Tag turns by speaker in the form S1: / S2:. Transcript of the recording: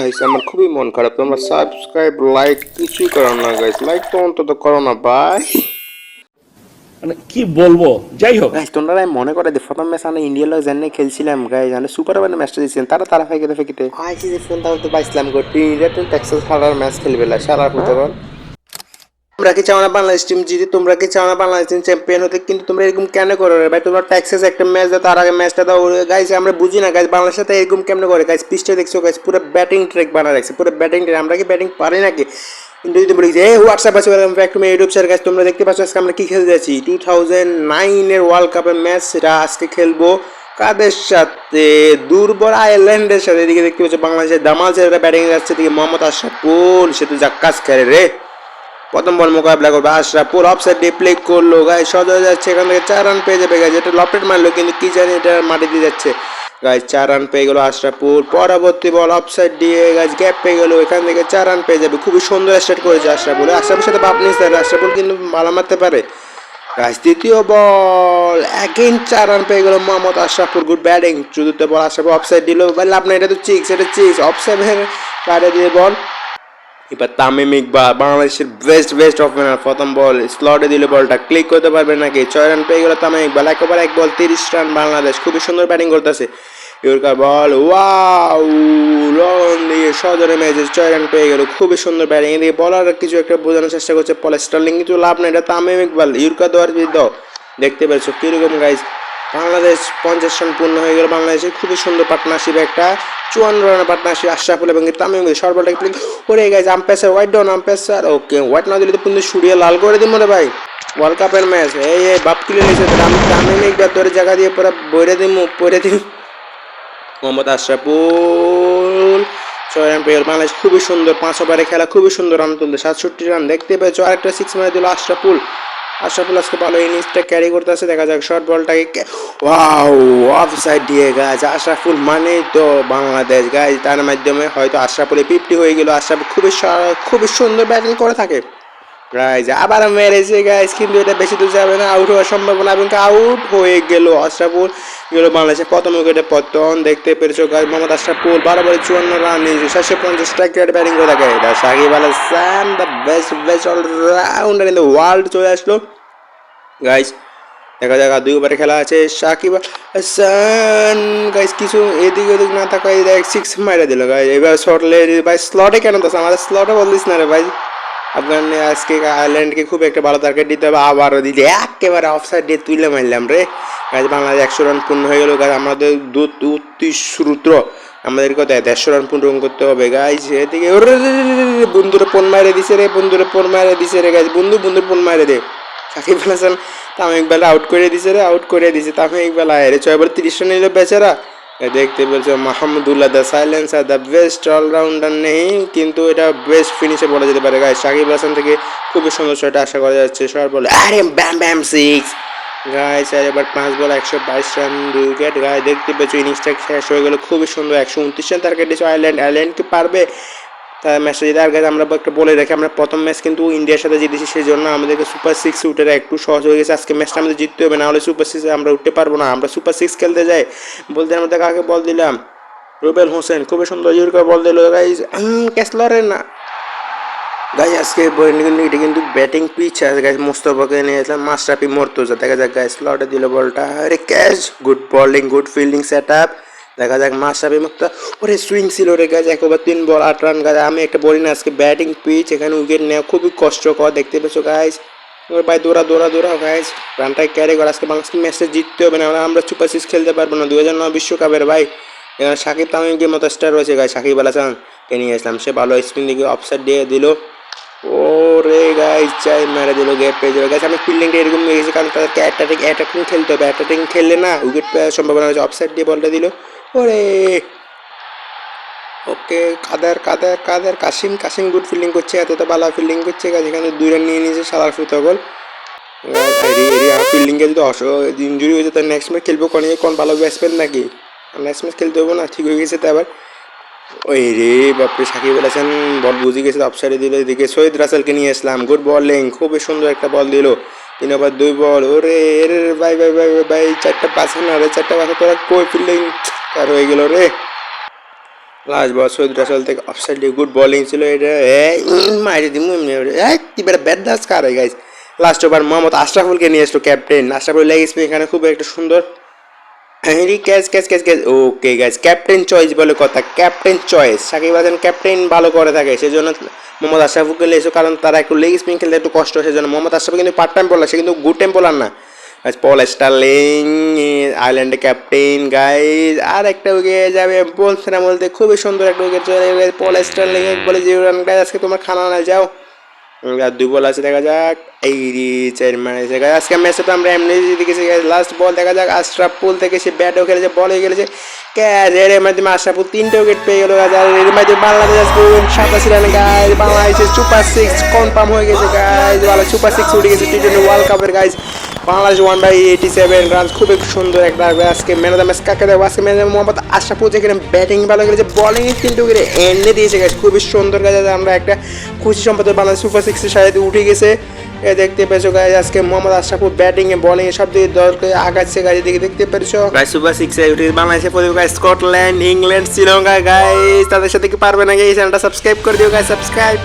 S1: Guys আমার খুবই মন খারাপ। তোমরা সাবস্ক্রাইব লাইক কিছুই করো না গাইস লাইক তো অন্তত করো না ভাই
S2: মানে কি বলব? যাই হোক।
S1: গাইস তোমরা আমি মনে করে যে প্রথম ম্যাচ আমি ইন্ডিয়ার লোক জানিয়ে খেলছিলাম গাইস জানে সুপার ওভার ম্যাচটা দিয়েছিলাম তারা তারা ফেঁকে ফেকে আইসিসি ফোন তাহলে তো পাইছিলাম গো তুই ইন্ডিয়া টিম টেক্সাস হারার ম্যাচ খেলবে সারা ফুটবল তোমরা কি চাও না বাংলাদেশ টিম জিতে? তোমরা কি চাও না বাংলাদেশ টিম চ্যাম্পিয়ন হতে? কিন্তু তোমরা এরকম কেন করো রে ভাই? তোমরা টেক্সাস একটা ম্যাচ দাও, তার আগে ম্যাচটা দাও। গাইস আমরা বুঝি না গাইস বাংলাদেশের সাথে এরকম কেমন করে? গাইস পিচটা দেখছ গাইস পুরো ব্যাটিং ট্রেক বানা রাখছে, পুরো ব্যাটিং ট্রেক আমরা কি ব্যাটিং পারি নাকি? কিন্তু যদি বলি যে হোয়াটসঅ্যাপ আছে back to my YouTube channel guys তোমরা দেখতে পাচ্ছ, আজকে আমরা কি খেলতে যাচ্ছি? টু থাউজেন্ড নাইনের ওয়ার্ল্ড কাপের ম্যাচ সেটা আজকে খেলব কাদের সাথে? দুর্বল আয়ারল্যান্ডের সাথে। এদিকে দেখতে পাচ্ছ, বাংলাদেশের দামাল ছেলেরা ব্যাটিং যাচ্ছে। এদিকে মোহাম্মদ আশরাফুল সে তো জাক্কাস খেলে রে। প্রথম বল মোকাবিলা করবে আশরাফুল। অফসাইড দিয়ে প্লে করল গায়ে সজা যাচ্ছে। এখান থেকে চার রান পেয়ে যাবে গাছ এটা লপেট মারলো, কিন্তু কি জানি এটা মাটি দিয়ে যাচ্ছে। গাছ চার রান পেয়ে গেল আশরাফুল। পরবর্তী বল অফসাইড দিয়ে গাছ গ্যাপ পেয়ে গেল। এখান থেকে চার রান পেয়ে যাবে। খুবই সুন্দর স্টার্ট করেছে আশরাফুল। আশরাফুল সাথে বাপ নিস আশরাফুল কিন্তু ভালো মারতে পারে। গাছ দ্বিতীয় বল। এগেইন চার রান পেয়ে গেল মোহাম্মদ আশরাফুল। গুড ব্যাটিং চতুর্থ বল, আশরাফুল অফসাইড দিল। লাভ না এটা তো চিক্স এটা চিক্স অফসাইড বাইরে দিয়ে বল। এবার তামিম ইকবাল বাংলাদেশের বেস্ট বেস্ট ওপেনার প্রথম বল স্লটে দিলে বলটা ক্লিক করতে পারবে নাকি ছয় রান পেয়ে গেল তামিম ইকবাল একেবারে এক বল তিরিশ রান বাংলাদেশ। খুবই সুন্দর ব্যাটিং করতেছে। ইউরকার বল ওয়াও লং দিয়ে সদরে ম্যাচে ছয় রান পেয়ে গেল। খুবই সুন্দর ব্যাটিং এদিকে বলার কিছু একটা বোঝানোর চেষ্টা করছে। পল স্টার্লিং কিন্তু লাভ নেই। এটা তামিম ইকবাল ইউরকা দেওয়ার দাও, দেখতে পেরেছ। কীরকম গাইজ বাংলাদেশ পঞ্চাশ রান পূর্ণ হয়ে গেল বাংলাদেশের খুবই সুন্দর পার্টনারশিপ একটা। চুয়ান্ন রানের পার্টনারশিপ আশরাফুল এবং তামিম সর্বটা প্লেন ওরে guys umpire wide down umpire okay wide না দিলে তো কিন্তু সুরিয়ে লাল করে দিন মনে ভাই। ওয়ার্ল্ড কাপের ম্যাচ এই এই, বাপ কিলে নিয়েছে। আমি তামিম একবার তোর জায়গা দিয়ে পরে বইরে দিম পরে দিম। মোহাম্মদ আশরাফুল, ছয় রান পেয়ে বাংলাদেশ। খুবই সুন্দর পাঁচ ওভারে খেলা, খুবই সুন্দর রান তুলতে সাতষট্টি রান, দেখতে পেয়েছ। আরেকটা সিক্স মারে দিল আশরাফুল। আশরাফুল আজকে ভালো ইনিংসটা ক্যারি করতে আছে দেখা যাক শর্ট বলটাকে ওয়াও অফ সাইড দিয়ে গাছ আশরাফুল মানে তো বাংলাদেশ। গাছ তার মাধ্যমে হয়তো আশরাফুলে ফিফটি হয়ে গেল। আশরাফুল খুবই খুবই সুন্দর ব্যাটিং করে থাকে। গাইজ আবার মেরেছে গাইজ কিন্তু এটা বেশি দূর যাবে না। আউট হওয়ার সম্ভাবনা এবং আউট হয়ে গেল আশরাফুল। গেল বাংলাদেশের প্রথম উইকেটে পতন। দেখতে পেরেছ গাইজ মোহাম্মদ আশরাফুল বারবার চুয়ান্ন রান নিয়েছে। সাতশো পঞ্চাশ স্ট্রাইক রেট ব্যাটিং করে থাকে। Shakib Al Hasan the best best allrounder in the world চলে আসলো। গাইজ দেখা যাক দুই ওভারে খেলা আছে। সাকিব হাসান গাইজ কিছু এদিক ওদিক না থাকায়, দেখ সিক্স মাইরা দিল গাইজ এবার শর্ট লে, ভাই স্লটে কেন তো আমাদের স্লটে বলতিস না রে, ভাই। আজকে আয়ারল্যান্ডকে খুব একটা ভালো টার্গেট দিতে হবে, আবারও দিতে একেবারে অফসাইড দিয়ে তুলে মারলাম রে। গাছ বাংলাদেশ একশো রান পূর্ণ হয়ে গেল। গাছ আমাদের দু- উত্তিশ সূত্র আমাদের কত দেড়শো রান পূরণ করতে হবে। গাইজ এদিকে বন্ধুরে ফোন মারে দিছে রে, বন্ধুরে ফোন মারে দিছে রে। গাছ বন্ধু, বন্ধুর ফোন মারে দে। সাকিব আল হাসান তামিম ইকবাল আউট করে দিছে রে আউট করে দিছে। তামিম ইকবাল আয় রে ছয় বল তিরিশ রান নিল বেচারা। দেখতে পেয়েছ, Mahmudullah the silencer, the best allrounder নেই, কিন্তু এটা বেস্ট ফিনিশে বলা যেতে পারে। গায়ে সাকিব হাসান থেকে খুবই সুন্দর শট আশা করা যাচ্ছে সবার বলে, আরে ব্যাম ব্যাম সিক্স গায়ে স্যার এবার পাঁচ বল, একশো বাইশ রান, দুই উইকেট গায়ে দেখতে পেয়েছ ইনিংসটা শেষ হয়ে গেলো, খুবই সুন্দর, একশো উনত্রিশ রান তার দিয়েছে আয়ারল্যান্ড আয়ারল্যান্ড কি পারবে? তার ম্যাচটা জিতে আর আমরা একটা বলে রাখি, আমরা প্রথম ম্যাচ কিন্তু ইন্ডিয়ার সাথে জিতেছি সেই জন্য আমাদেরকে সুপার সিক্স উঠে একটু সহজ হয়ে গেছে। আজকে ম্যাচটা আমাদের জিততে হবে না হলে সুপার সিক্সে আমরা উঠতে পারব না। আমরা সুপার সিক্স খেলতে যাই। বলতে আমরা কাকে বল দিলাম। রুবেল হোসেন, খুবই সুন্দর ইউরকা বল দিল। গাইজ ক্যাসলারের না। গাই আজকে এটা কিন্তু ব্যাটিং পিচ আছে। গাইজ মোস্তফাকে নিয়ে আসলাম মাস্টারপি মর্তুজা। দেখা যাক গাইজ স্লটে দিল বলটা আরে catch good bowling good fielding set up দেখা যাক মাস্টারপি মুক্ত ওরে সুইং ছিল রে গাছ এক ওভার তিন বল, আট রান গাছ আমি একটা বলি না আজকে ব্যাটিং পিচ এখানে উইকেট নেওয়া খুবই কষ্টকর, দেখতে পেয়েছ গাইজ ওর ভাই দৌড়া দৌড়া দৌড়া গাইজ রানটাই ক্যারি করে, আজকে বাংলাদেশ ম্যাচটা জিততে হবে না আমরা সুপার সিক্স খেলতে পারব না। দু হাজার নয় বিশ্বকাপের ভাই, এখানে সাকিব তামিমকে মতো স্টার রয়েছে গাই সাকিব আল হাসান, কে নিয়ে আসলাম, সে ভালো স্পিন দিকে অফসাইড দিয়ে দিল। ও রে গাইজ চাই মেরে দিল গ্যাপ পেয়ে দিল। গাইজ আমি ফিল্ডিংটা এরকম নিয়ে গেছি কারণ তাদেরকে অ্যাটাকিং অ্যাটাকিং খেলতে হবে অ্যাটাকিং খেললে না উইকেট পাওয়ার সম্ভাবনা রয়েছে অফসাইড দিয়ে বলটা দিল। ওরে। ওকে, কাদের কাদের কাদের? কাশিম কাশিম গুড ফিল্ডিং করছে, এত তো ভালো ফিল্ডিং করছে এখানে দুই রান নিয়ে নিয়েছে সালার ফুত বল ফিল্ডিংয়ে যদি অস ইঞ্জুরি হয়েছে তার নেক্সট ম্যাচ খেলব কোন কোন ভালো ব্যাটসম্যান নাকি? নেক্সট ম্যাচ খেলতে হবে না, ঠিক হয়ে গেছে তো আবার ওই রে, বাপরে, সাকিব আল বল বুঝে গেছে অফসাইডে দিল, এদিকে সৈয়দ রাসেলকে নিয়ে আসলাম গুড বলিং খুবই সুন্দর একটা বল দিল। তিন ওভার দুই বল ওরে, এর বাই বাই বাই বাই চারটা পাস না রে, চারটা পাসে তোরা কই ফিল্ডিং তার হয়ে গেল রে। লাস্ট বল সৈয়দ রাসেল থেকে অফসাইড গুড বোলিং ছিল এটা। এই মাইরে দিমু এই এবারে ব্যাট ডাস কার গাইস লাস্ট ওভার মোহাম্মদ আশরাফুলকে নিয়ে আসলো ক্যাপ্টেন আশরাফুল লেগ স্পিন এখানে খুব একটা সুন্দর। Harry catch catch catch catch okay guys captain choice বলে কথা captain choice Shakib Hasan captain ভালো করে থাকে, সেজন্য মোহাম্মদ আশরাফুলকে লেগেছে কারণ তারা একটু লেগ স্পিন খেলতে একটু কষ্ট হয়, সেজন্য মোহাম্মদ আশরাফ কিন্তু পার্ট টাইম বলার সে কিন্তু গুড টাইম বলার না পল স্টার্লিং আইল্যান্ডের ক্যাপ্টেন গাইজ আর একটা উইকেট যাবে বলছিলাম বলতে খুবই সুন্দর একটা উইকেট চলে যাবে পল স্টার্লিং বলে যে রান গাইস আজকে তোমার খানা না, যাও। আর দুই বল আছে, দেখা যাক। এই রে চার মারেছে গাইস আজকে ম্যাচে তো আমরা এমনি দেখেছি লাস্ট বল দেখা যাক আশরাফুল থেকে সে ব্যাটও খেলেছে বলও খেলেছে। ক্যাচ এর মাধ্যমে আশরাফুল তিনটে উইকেট পেয়ে গেল গাইস আর এর মাধ্যমে বাংলাদেশ আজকে সাতাশি রানে গাইস বাংলাদেশের সুপার সিক্স কনফার্ম হয়ে গেছে গাইস ভালো সুপার সিক্স উঠে গেছে টি টোয়েন্টি ওয়ার্ল্ড কাপের guys Bangladesh one by eighty seven run খুবই সুন্দর একটা আজকে ম্যান অফ দ্য ম্যাচ কাকে দেবো? আজকে ম্যান মোহাম্মদ আশরাফুল যেখানে ব্যাটিং ভালো করেছে বলিং কিন্তু উইকেট এনে দিয়েছে গাইস খুবই সুন্দর গাছ আমরা একটা খুশি সম্পাদক বাংলাদেশ সুপার সিক্সের সাথে উঠে গেছে। এ দেখতে পেয়েছ গাইজ আজকে মোহাম্মদ আশরাফুল ব্যাটিং এ বোলিং এ সব দিকে দলকে আগাচ্ছে গাইজ দিকে দেখতে পেরেছ। গাইজ সুপার সিক্স এ উঠে বাংলাদেশে প্রতিপক্ষ স্কটল্যান্ড ইংল্যান্ড শ্রীলঙ্কা গাইজ তাদের সাথে কি পারবে না এই চ্যানেলটা সাবস্ক্রাইব করে দিও গাইজ সাবস্ক্রাইব